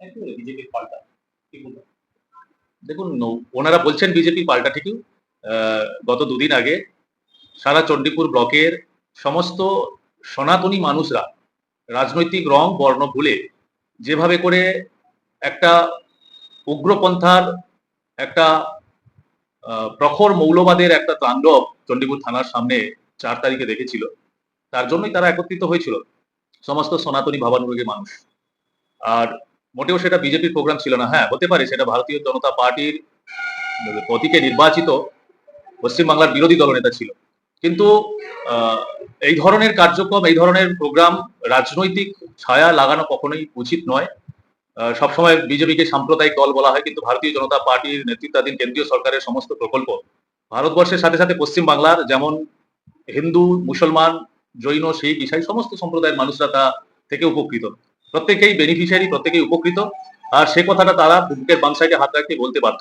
বিজেপির পাল্টা দেখুন ওনারা বলছেন বিজেপি পাল্টা ঠিকই। গত দুদিন আগে সারা চণ্ডীপুর ব্লকের সমস্ত সনাতনী মানুষরা রাজনৈতিক রং, বর্ণ, ভুলে যেভাবে করে একটা উগ্রপন্থার একটা প্রখর মৌলবাদের একটা তাণ্ডব চণ্ডীপুর থানার সামনে চার তারিখে দেখেছিল, তার জন্যই তারা একত্রিত হয়েছিল সমস্ত সনাতনী ভাবানুরাগী মানুষ। আর মোটেও সেটা বিজেপির প্রোগ্রাম ছিল না। হ্যাঁ হতে পারে, সেটা ভারতীয় জনতা পার্টির প্রতীকে নির্বাচিত পশ্চিমবাংলার বিরোধী দলনেতা ছিল। কিন্তু এই ধরনের কার্যক্রম, এই ধরনের প্রোগ্রাম রাজনৈতিক ছায়া লাগানো কখনোই উচিত নয়। সবসময় বিজেপিকে সাম্প্রদায়িক দল বলা হয়, কিন্তু ভারতীয় জনতা পার্টির নেতৃত্বাধীন কেন্দ্রীয় সরকারের সমস্ত প্রকল্প ভারতবর্ষের সাথে সাথে পশ্চিমবাংলার যেমন হিন্দু, মুসলমান, জৈন, শিখ, ইসাই, সমস্ত সম্প্রদায়ের মানুষরা তা থেকে উপকৃত। প্রত্যেকেই বেনিফিশিয়ারি প্রত্যেকেই উপকৃত। আর সে কথাটা তারা বুকের বাম সাইডে হাত রাখতে বলতে পারত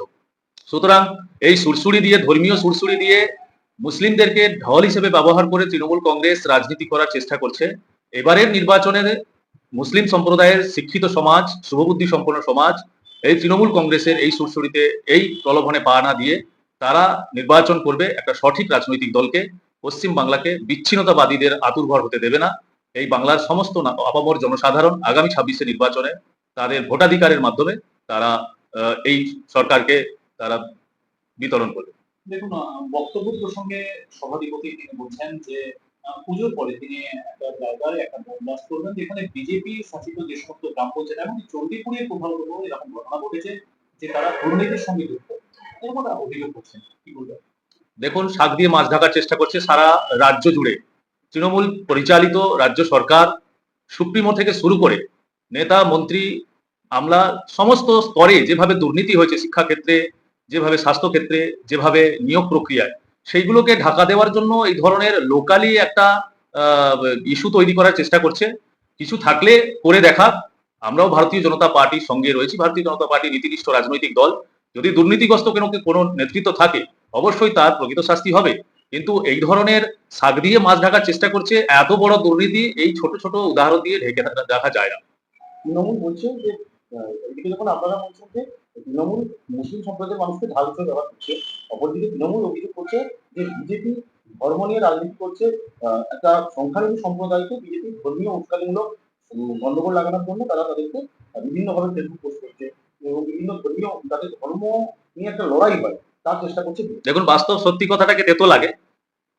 সুতরাং এই সুরসুরি দিয়ে, ধর্মীয় সুরসুরি দিয়ে মুসলিমদেরকে ঢল হিসেবে ব্যবহার করে তৃণমূল কংগ্রেস রাজনীতি করার চেষ্টা করছে। এবারের নির্বাচনে মুসলিম সম্প্রদায়ের শিক্ষিত সমাজ, শুভবুদ্ধি সম্পন্ন সমাজ, এই তৃণমূল কংগ্রেসের এই সুরসুরিতে এই প্রলোভনে পা না দিয়ে তারা নির্বাচন করবে একটা সঠিক রাজনৈতিক দলকে। পশ্চিম বাংলাকে বিচ্ছিন্নতাবাদীদের আতুরঘর হতে দেবে না। এই বাংলার সমস্ত না- আপামর জনসাধারণ আগামী ছাব্বিশে নির্বাচনে তাদের ভোটাধিকারের মাধ্যমে তারা এই সরকারকে তারা বিতরণ করবে। দেখুন বক্তব্য প্রসঙ্গে সভাধিপতি তিনি বলছেন যে পুজোর পরে তিনি একটা জায়গায় একটা বনবাস করবেন যেখানে বিজেপি শাসিত যে সমস্ত গ্রাম পঞ্চায়েত এবং চণ্ডীপুরে কোথাও কোথাও এরকম ঘটনা ঘটেছে যে তারা দুর্নীতির সঙ্গে যুক্ত। এরকম অভিযোগ করছেন কি বলবেন? দেখুন শাক দিয়ে মাছ ঢাকার চেষ্টা করছে সারা রাজ্য জুড়ে। তৃণমূল পরিচালিত রাজ্য সরকার সুপ্রিমো থেকে শুরু করে নেতা, মন্ত্রী, আমলা সমস্ত স্তরে যেভাবে দুর্নীতি হয়েছে শিক্ষাক্ষেত্রে, যেভাবে স্বাস্থ্য ক্ষেত্রে যেভাবে নিয়োগ প্রক্রিয়ায়, সেইগুলোকে ঢাকা দেওয়ার জন্য এই ধরনের লোকালি একটা ইস্যু তৈরি করার চেষ্টা করছে। কিছু থাকলে করে দেখা আমরাও ভারতীয় জনতা পার্টির সঙ্গে রয়েছি। ভারতীয় জনতা পার্টি নীতিনিষ্ঠ রাজনৈতিক দল। যদি দুর্নীতিগ্রস্ত কোনো কোনো নেতৃত্ব থাকে, অবশ্যই তার প্রকৃত শাস্তি হবে। কিন্তু এই ধরনের শাক দিয়ে মাছ ঢাকার চেষ্টা করছে এত বড় দুর্নীতি এই ছোট ছোট উদাহরণ দিয়ে ঢেকে দেখা যায় না তৃণমূল বলছে যে এদিকে যখন আপনারা বলছেন যে তৃণমূল মুসলিম সম্প্রদায়ের মানুষকে ঢাল হিসেবে ব্যবহার করছে অপরদিকে তৃণমূল অভিযোগ করছে যে বিজেপি ধর্ম নিয়ে রাজনীতি করছে একটা সংখ্যালঘু সম্প্রদায়কে বিজেপি ধর্মীয় উস্কানিমূলক গন্ডগোল লাগানোর জন্য তারা তাদেরকে বিভিন্নভাবে ফেসবুক পোস্ট করছে এবং বিভিন্ন ধর্মীয় তাদের ধর্ম নিয়ে একটা লড়াই হয় তার চেষ্টা করছে। দেখুন বাস্তব সত্যি কথাটাকে তেতো লাগে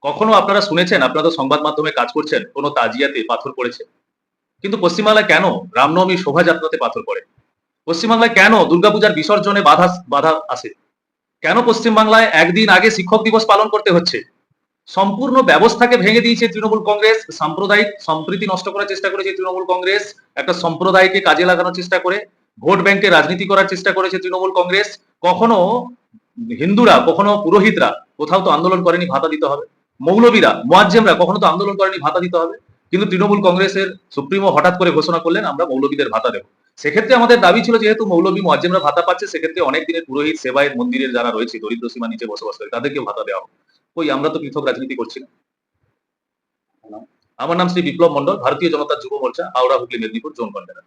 কখনো আপনারা শুনেছেন, আপনারা তো সংবাদ মাধ্যমে কাজ করছেন, কোনো তাজিয়াতে পাথর পড়েছে? কিন্তু পশ্চিমবাংলায় কেন রামনবমী শোভাযাত্রাতে পাথর পড়ে? পশ্চিমবাংলায় কেন দুর্গাপূজার বিসর্জনে বাধা বাধা আসে? কেন পশ্চিমবাংলায় একদিন আগে শিক্ষক দিবস পালন করতে হচ্ছে? সম্পূর্ণ ব্যবস্থাকে ভেঙে দিয়েছে তৃণমূল কংগ্রেস, সাম্প্রদায়িক সম্প্রীতি নষ্ট করার চেষ্টা করেছে তৃণমূল কংগ্রেস, একটা সম্প্রদায়কে কাজে লাগানোর চেষ্টা করে, ভোট ব্যাংকে রাজনীতি করার চেষ্টা করেছে তৃণমূল কংগ্রেস, কখনো হিন্দুরা, কখনো পুরোহিতরা কোথাও তো আন্দোলন করেনি, ভাতা দিতে হবে। মৌলবীরা, মোয়াজ্জেমরা কখনো তো আন্দোলন করেনি, ভাতা দিতে হবে। কিন্তু তৃণমূল কংগ্রেসের সুপ্রিমো হঠাৎ করে ঘোষণা করলেন, আমরা মৌলবীদের ভাতা দেবো। সেক্ষেত্রে আমাদের দাবি ছিল, যেহেতু মৌলবী, মোয়াজ্জেমরা ভাতা পাচ্ছে, সেক্ষেত্রে অনেক দিনের পুরোহিত সেবায়ের মন্দিরের যারা রয়েছে, দরিদ্র সীমা নিচে বসবাস করে তাদেরকে ভাতা দেওয়া হোক। ওই আমরা তো পৃথক রাজনীতি করছি না। আমার নাম শ্রী বিপ্লব মন্ডল ভারতীয় জনতা যুব মোর্চা, হাওড়া, হুগলি, মেদিনীপুর, জোন কনভেনার